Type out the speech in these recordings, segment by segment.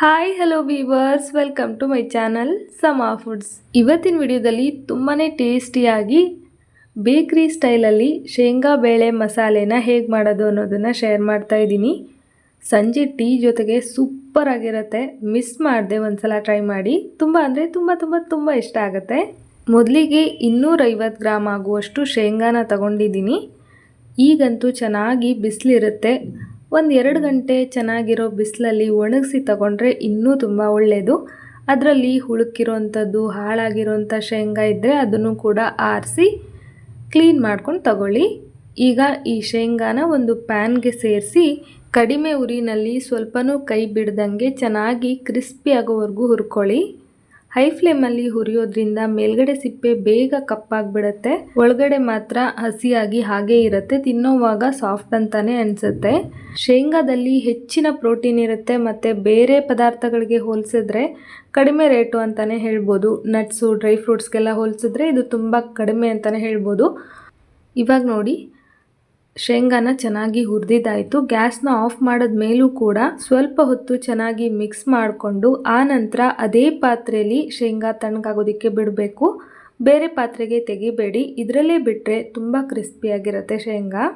Hi hello viewers welcome to my channel Sama foods ಇವತ್ತಿನ ವಿಡಿಯೋದಲ್ಲಿ ತುಂಬಾ ಟೇಸ್ಟಿಯಾಗಿ ಬೇಕ್ರಿ ಸ್ಟೈಲಲ್ಲಿ ಶೇಂಗಾ ಬೇಳೆ ಮಸಾಲೆನ ಹೇಗೆ ಮಾಡೋದು ಅನ್ನೋದನ್ನು ಶೇರ್ ಮಾಡ್ತಾ ಇದ್ದೀನಿ. ಸಂಜೆ ಟೀ ಜೊತೆಗೆ ಸೂಪರ್ ಆಗಿರುತ್ತೆ. ಮಿಸ್ ಮಾಡದೆ ಒಂದ್ಸಲ ಟ್ರೈ ಮಾಡಿ. ತುಂಬ ಅಂದರೆ ತುಂಬ ತುಂಬ ತುಂಬ ಇಷ್ಟ ಆಗುತ್ತೆ. ಮೊದಲಿಗೆ ಇನ್ನೂರೈವತ್ತು ಗ್ರಾಮ್ ಆಗುವಷ್ಟು ಶೇಂಗಾನ ತಗೊಂಡಿದ್ದೀನಿ. ಈಗಂತೂ ಚೆನ್ನಾಗಿ ಬಿಸಿಲಿರುತ್ತೆ. ಒಂದು ಎರಡು ಗಂಟೆ ಚೆನ್ನಾಗಿರೋ ಬಿಸಿಲಲ್ಲಿ ಒಣಗಿಸಿ ತಗೊಂಡ್ರೆ ಇನ್ನೂ ತುಂಬ ಒಳ್ಳೆಯದು ಅದರಲ್ಲಿ ಹುಳುಕಿರೋಂಥದ್ದು, ಹಾಳಾಗಿರೋಂಥ ಶೇಂಗಾ ಇದ್ದರೆ ಅದನ್ನು ಕೂಡ ಆರಿಸಿ ಕ್ಲೀನ್ ಮಾಡ್ಕೊಂಡು ತಗೊಳ್ಳಿ. ಈಗ ಈ ಶೇಂಗಾನ ಒಂದು ಪ್ಯಾನ್ಗೆ ಸೇರಿಸಿ ಕಡಿಮೆ ಉರಿನಲ್ಲಿ ಸ್ವಲ್ಪನೂ ಕೈ ಬಿಡ್ದಂಗೆ ಚೆನ್ನಾಗಿ ಕ್ರಿಸ್ಪಿ ಆಗೋವರೆಗೂ ಹುರ್ಕೊಳ್ಳಿ. ಹೈ ಫ್ಲೇಮಲ್ಲಿ ಹುರಿಯೋದ್ರಿಂದ ಮೇಲ್ಗಡೆ ಸಿಪ್ಪೆ ಬೇಗ ಕಪ್ಪಾಗ್ಬಿಡುತ್ತೆ. ಒಳಗಡೆ ಮಾತ್ರ ಹಸಿಯಾಗಿ ಹಾಗೇ ಇರುತ್ತೆ. ತಿನ್ನೋವಾಗ ಸಾಫ್ಟ್ ಅಂತಾನೆ ಅನಿಸುತ್ತೆ. ಶೇಂಗಾದಲ್ಲಿ ಹೆಚ್ಚಿನ ಪ್ರೋಟೀನ್ ಇರುತ್ತೆ ಮತ್ತು ಬೇರೆ ಪದಾರ್ಥಗಳಿಗೆ ಹೋಲಿಸಿದ್ರೆ ಕಡಿಮೆ ರೇಟು ಅಂತಲೇ ಹೇಳ್ಬೋದು. ನಟ್ಸು, ಡ್ರೈ ಫ್ರೂಟ್ಸ್ಗೆಲ್ಲ ಹೋಲಿಸಿದ್ರೆ ಇದು ತುಂಬ ಕಡಿಮೆ ಅಂತಲೇ ಹೇಳ್ಬೋದು. ಇವಾಗ ನೋಡಿ ಶೇಂಗಾನ ಚೆನ್ನಾಗಿ ಹುರಿದಿದ್ದಾಯಿತು. ಗ್ಯಾಸ್ನ ಆಫ್ ಮಾಡಿದ ಮೇಲೂ ಕೂಡ ಸ್ವಲ್ಪ ಹೊತ್ತು ಚೆನ್ನಾಗಿ ಮಿಕ್ಸ್ ಮಾಡಿಕೊಂಡು ಆ ನಂತರ ಅದೇ ಪಾತ್ರೆಯಲ್ಲಿ ಶೇಂಗಾ ತಣ್ಣಗಾಗೋದಕ್ಕೆ ಬಿಡಬೇಕು. ಬೇರೆ ಪಾತ್ರೆಗೆ ತೆಗಿಬೇಡಿ. ಇದರಲ್ಲೇ ಬಿಟ್ಟರೆ ತುಂಬ ಕ್ರಿಸ್ಪಿಯಾಗಿರುತ್ತೆ ಶೇಂಗಾ.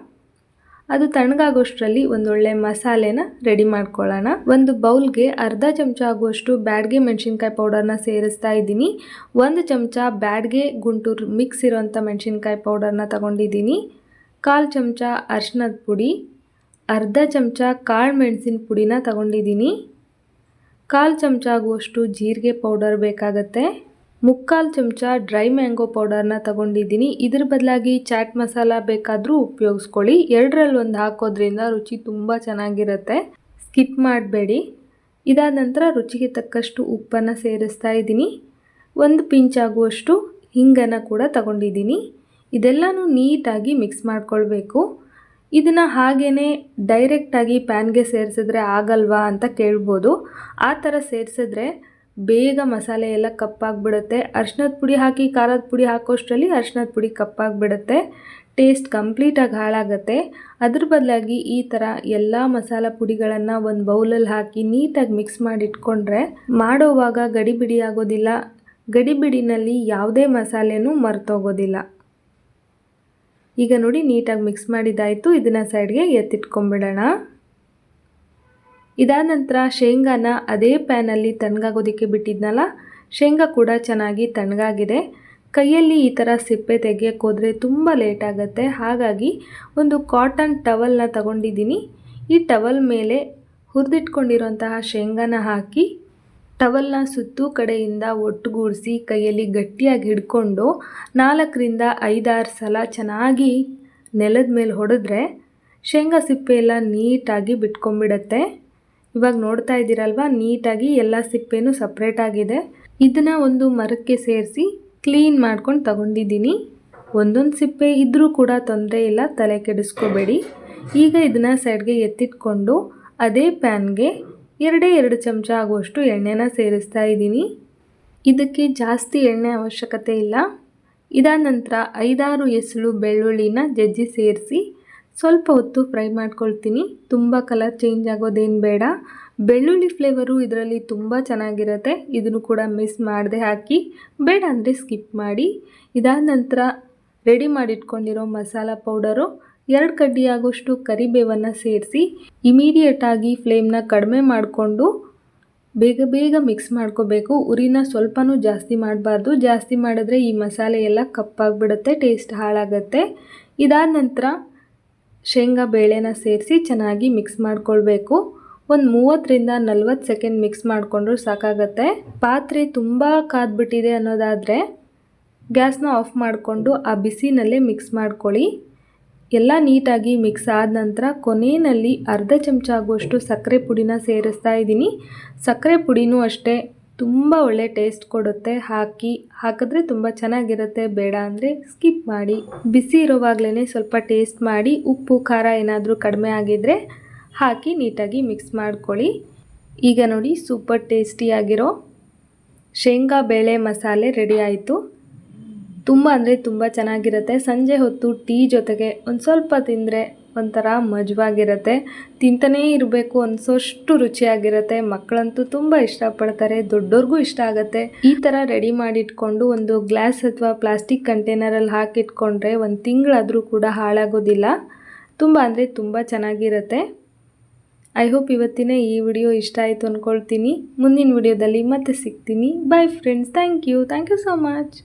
ಅದು ತಣ್ಣಗಾಗೋಷ್ಟರಲ್ಲಿ ಒಂದೊಳ್ಳೆ ಮಸಾಲೆನ ರೆಡಿ ಮಾಡ್ಕೊಳ್ಳೋಣ. ಒಂದು ಬೌಲ್ಗೆ ಅರ್ಧ ಚಮಚ ಆಗುವಷ್ಟು ಬ್ಯಾಡ್ಗೆ ಮೆಣಸಿನ್ಕಾಯಿ ಪೌಡರ್ನ ಸೇರಿಸ್ತಾ ಇದ್ದೀನಿ. ಒಂದು ಚಮಚ ಬ್ಯಾಡ್ಗೆ ಗುಂಟೂರು ಮಿಕ್ಸ್ ಇರೋಂಥ ಮೆಣಸಿನ್ಕಾಯಿ ಪೌಡರ್ನ ತಗೊಂಡಿದ್ದೀನಿ. ಕಾಲು ಚಮಚ ಅರ್ಶಿನದ ಪುಡಿ, ಅರ್ಧ ಚಮಚ ಕಾಳು ಮೆಣಸಿನ ಪುಡಿನ ತಗೊಂಡಿದ್ದೀನಿ. ಕಾಲು ಚಮಚ ಆಗುವಷ್ಟು ಜೀರಿಗೆ ಪೌಡರ್ ಬೇಕಾಗತ್ತೆ. ಮುಕ್ಕಾಲು ಚಮಚ ಡ್ರೈ ಮ್ಯಾಂಗೋ ಪೌಡರ್ನ ತಗೊಂಡಿದ್ದೀನಿ. ಇದ್ರ ಬದಲಾಗಿ ಚಾಟ್ ಮಸಾಲ ಬೇಕಾದರೂ ಉಪಯೋಗಿಸ್ಕೊಳ್ಳಿ. ಎರಡರಲ್ಲಿ ಒಂದು ಹಾಕೋದ್ರಿಂದ ರುಚಿ ತುಂಬ ಚೆನ್ನಾಗಿರುತ್ತೆ. ಸ್ಕಿಪ್ ಮಾಡಬೇಡಿ. ಇದಾದ ನಂತರ ರುಚಿಗೆ ತಕ್ಕಷ್ಟು ಉಪ್ಪನ್ನು ಸೇರಿಸ್ತಾ ಇದ್ದೀನಿ. ಒಂದು ಪಿಂಚ್ ಆಗುವಷ್ಟು ಹಿಂಗನ್ನು ಕೂಡ ತಗೊಂಡಿದ್ದೀನಿ. ಇದೆಲ್ಲನೂ ನೀಟಾಗಿ ಮಿಕ್ಸ್ ಮಾಡ್ಕೊಳ್ಬೇಕು. ಇದನ್ನು ಹಾಗೇ ಡೈರೆಕ್ಟಾಗಿ ಪ್ಯಾನ್ಗೆ ಸೇರಿಸಿದ್ರೆ ಆಗಲ್ವಾ ಅಂತ ಕೇಳ್ಬೋದು. ಆ ಥರ ಸೇರಿಸಿದ್ರೆ ಬೇಗ ಮಸಾಲೆ ಎಲ್ಲ ಕಪ್ಪಾಗಿಬಿಡುತ್ತೆ. ಅರ್ಶಿನದ ಪುಡಿ ಹಾಕಿ ಖಾರದ ಪುಡಿ ಹಾಕೋಷ್ಟರಲ್ಲಿ ಅರ್ಶಿನದ ಪುಡಿ ಕಪ್ಪಾಗಿಬಿಡುತ್ತೆ. ಟೇಸ್ಟ್ ಕಂಪ್ಲೀಟಾಗಿ ಹಾಳಾಗುತ್ತೆ. ಅದ್ರ ಬದಲಾಗಿ ಈ ಥರ ಎಲ್ಲ ಮಸಾಲ ಪುಡಿಗಳನ್ನು ಒಂದು ಬೌಲಲ್ಲಿ ಹಾಕಿ ನೀಟಾಗಿ ಮಿಕ್ಸ್ ಮಾಡಿ ಇಟ್ಕೊಂಡ್ರೆ ಮಾಡೋವಾಗ ಗಡಿಬಿಡಿ ಆಗೋದಿಲ್ಲ. ಗಡಿಬಿಡಿನಲ್ಲಿ ಯಾವುದೇ ಮಸಾಲೆನೂ ಮರ್ತೋಗೋದಿಲ್ಲ. ಈಗ ನೋಡಿ ನೀಟಾಗಿ ಮಿಕ್ಸ್ ಮಾಡಿದ್ದಾಯಿತು. ಇದನ್ನು ಸೈಡ್ಗೆ ಎತ್ತಿಟ್ಕೊಂಬಿಡೋಣ. ಇದಾದ ನಂತರ ಶೇಂಗಾನ ಅದೇ ಪ್ಯಾನಲ್ಲಿ ತಣ್ಣಗಾಗೋದಕ್ಕೆ ಬಿಟ್ಟಿದ್ನಲ್ಲ, ಶೇಂಗಾ ಕೂಡ ಚೆನ್ನಾಗಿ ತಣ್ಣಗಾಗಿದೆ. ಕೈಯಲ್ಲಿ ಈ ಥರ ಸಿಪ್ಪೆ ತೆಗಿಯೋಕ್ಕೆ ಹೋದರೆ ತುಂಬ ಲೇಟ್ ಹಾಗಾಗಿ ಒಂದು ಕಾಟನ್ ಟವಲ್ನ ತಗೊಂಡಿದ್ದೀನಿ. ಈ ಟವಲ್ ಮೇಲೆ ಹುರಿದಿಟ್ಕೊಂಡಿರೋಂತಹ ಶೇಂಗಾನ ಹಾಕಿ ಟವಲ್ನ ಸುತ್ತು ಕಡೆಯಿಂದ ಒಟ್ಟುಗೂಡಿಸಿ ಕೈಯಲ್ಲಿ ಗಟ್ಟಿಯಾಗಿ ಹಿಡ್ಕೊಂಡು ನಾಲ್ಕರಿಂದ ಐದಾರು ಸಲ ಚೆನ್ನಾಗಿ ನೆಲದ ಮೇಲೆ ಹೊಡೆದ್ರೆ ಶೇಂಗಾ ಸಿಪ್ಪೆ ಎಲ್ಲ ನೀಟಾಗಿ ಬಿಟ್ಕೊಂಡ್ಬಿಡತ್ತೆ ಇವಾಗ ನೋಡ್ತಾ ಇದ್ದೀರಲ್ವ, ನೀಟಾಗಿ ಎಲ್ಲ ಸಿಪ್ಪೆನೂ ಸಪ್ರೇಟಾಗಿದೆ ಇದನ್ನು ಒಂದು ಮರಕ್ಕೆ ಸೇರಿಸಿ ಕ್ಲೀನ್ ಮಾಡ್ಕೊಂಡು ತಗೊಂಡಿದ್ದೀನಿ. ಒಂದೊಂದು ಸಿಪ್ಪೆ ಇದ್ದರೂ ಕೂಡ ತೊಂದರೆ ಇಲ್ಲ, ತಲೆ ಕೆಡಿಸ್ಕೋಬೇಡಿ. ಈಗ ಇದನ್ನು ಸೈಡ್ಗೆ ಎತ್ತಿಟ್ಕೊಂಡು ಅದೇ ಪ್ಯಾನ್ಗೆ ಎರಡೇ ಎರಡು ಚಮಚ ಆಗುವಷ್ಟು ಎಣ್ಣೆನ ಸೇರಿಸ್ತಾ ಇದ್ದೀನಿ. ಇದಕ್ಕೆ ಜಾಸ್ತಿ ಎಣ್ಣೆ ಅವಶ್ಯಕತೆ ಇಲ್ಲ. ಇದಾದ ನಂತರ ಐದಾರು ಎಸಳು ಬೆಳ್ಳುಳ್ಳಿನ ಜಜ್ಜಿ ಸೇರಿಸಿ ಸ್ವಲ್ಪ ಹೊತ್ತು ಫ್ರೈ ಮಾಡ್ಕೊಳ್ತೀನಿ. ತುಂಬ ಕಲರ್ ಚೇಂಜ್ ಆಗೋದೇನು ಬೇಡ. ಬೆಳ್ಳುಳ್ಳಿ ಫ್ಲೇವರು ಇದರಲ್ಲಿ ತುಂಬ ಚೆನ್ನಾಗಿರುತ್ತೆ. ಇದನ್ನು ಕೂಡ ಮಿಸ್ ಮಾಡದೆ ಹಾಕಿ. ಬೇಡ ಅಂದರೆ ಸ್ಕಿಪ್ ಮಾಡಿ. ಇದಾದ ನಂತರ ರೆಡಿ ಮಾಡಿಟ್ಕೊಂಡಿರೋ ಮಸಾಲ ಪೌಡರು ಎರಡು ಕಡ್ಡಿ ಆಗೋಷ್ಟು ಕರಿಬೇವನ್ನು ಸೇರಿಸಿ ಇಮಿಡಿಯೇಟಾಗಿ ಫ್ಲೇಮ್ನ ಕಡಿಮೆ ಮಾಡಿಕೊಂಡು ಬೇಗ ಬೇಗ ಮಿಕ್ಸ್ ಮಾಡ್ಕೋಬೇಕು. ಉರಿನ ಸ್ವಲ್ಪನೂ ಜಾಸ್ತಿ ಮಾಡಬಾರ್ದು. ಜಾಸ್ತಿ ಮಾಡಿದ್ರೆ ಈ ಮಸಾಲೆ ಎಲ್ಲ ಕಪ್ಪಾಗಿಬಿಡುತ್ತೆ ಟೇಸ್ಟ್ ಹಾಳಾಗುತ್ತೆ. ಇದಾದ ನಂತರ ಶೇಂಗಾ ಬೇಳೆನ ಸೇರಿಸಿ ಚೆನ್ನಾಗಿ ಮಿಕ್ಸ್ ಮಾಡ್ಕೊಳ್ಬೇಕು. ಒಂದು ಮೂವತ್ತರಿಂದ ನಲ್ವತ್ತು ಸೆಕೆಂಡ್ ಮಿಕ್ಸ್ ಮಾಡಿಕೊಂಡ್ರೂ ಸಾಕಾಗತ್ತೆ. ಪಾತ್ರೆ ತುಂಬ ಕಾದ್ಬಿಟ್ಟಿದೆ ಅನ್ನೋದಾದರೆ ಗ್ಯಾಸ್ನ ಆಫ್ ಮಾಡಿಕೊಂಡು ಆ ಬಿಸಿನಲ್ಲೇ ಮಿಕ್ಸ್ ಮಾಡ್ಕೊಳ್ಳಿ. ಎಲ್ಲ ನೀಟಾಗಿ ಮಿಕ್ಸ್ ಆದ ನಂತರ ಕೊನೆಯಲ್ಲಿ ಅರ್ಧ ಚಮಚ ಆಗುವಷ್ಟು ಸಕ್ಕರೆ ಪುಡಿನ ಸೇರಿಸ್ತಾ ಇದ್ದೀನಿ. ಸಕ್ಕರೆ ಪುಡಿನೂ ಅಷ್ಟೇ ತುಂಬ ಒಳ್ಳೆ ಟೇಸ್ಟ್ ಕೊಡುತ್ತೆ. ಹಾಕಿ, ಹಾಕಿದ್ರೆ ತುಂಬ ಚೆನ್ನಾಗಿರುತ್ತೆ. ಬೇಡ ಅಂದರೆ ಸ್ಕಿಪ್ ಮಾಡಿ. ಬಿಸಿ ಇರುವಾಗಲೇ ಸ್ವಲ್ಪ ಟೇಸ್ಟ್ ಮಾಡಿ. ಉಪ್ಪು, ಖಾರ ಏನಾದರೂ ಕಡಿಮೆ ಆಗಿದ್ದರೆ ಹಾಕಿ ನೀಟಾಗಿ ಮಿಕ್ಸ್ ಮಾಡ್ಕೊಳ್ಳಿ. ಈಗ ನೋಡಿ ಸೂಪರ್ ಟೇಸ್ಟಿಯಾಗಿರೋ ಶೇಂಗಾ ಬೇಳೆ ಮಸಾಲೆ ರೆಡಿ ಆಯಿತು. ತುಂಬ ಅಂದರೆ ತುಂಬ ಚೆನ್ನಾಗಿರುತ್ತೆ. ಸಂಜೆ ಹೊತ್ತು ಟೀ ಜೊತೆಗೆ ಒಂದು ಸ್ವಲ್ಪ ತಿಂದರೆ ಒಂಥರ ಮಜವಾಗಿರುತ್ತೆ. ತಿಂತನೇ ಇರಬೇಕು ಅನಿಸೋಷ್ಟು ರುಚಿಯಾಗಿರುತ್ತೆ. ಮಕ್ಕಳಂತೂ ತುಂಬ ಇಷ್ಟಪಡ್ತಾರೆ, ದೊಡ್ಡೋರಿಗೂ ಇಷ್ಟ ಆಗುತ್ತೆ. ಈ ಥರ ರೆಡಿ ಮಾಡಿಟ್ಕೊಂಡು ಒಂದು ಗ್ಲಾಸ್ ಅಥವಾ ಪ್ಲಾಸ್ಟಿಕ್ ಕಂಟೈನರಲ್ಲಿ ಹಾಕಿಟ್ಕೊಂಡ್ರೆ ಒಂದು ತಿಂಗಳಾದರೂ ಕೂಡ ಹಾಳಾಗೋದಿಲ್ಲ. ತುಂಬ ಅಂದರೆ ತುಂಬ ಚೆನ್ನಾಗಿರುತ್ತೆ. ಐ ಹೋಪ್ ಇವತ್ತಿನ ಈ ವಿಡಿಯೋ ಇಷ್ಟ ಆಯಿತು ಅಂದ್ಕೊಳ್ತೀನಿ ಮುಂದಿನ ವಿಡಿಯೋದಲ್ಲಿ ಮತ್ತೆ ಸಿಗ್ತೀನಿ. Bye friends thank you thank you so much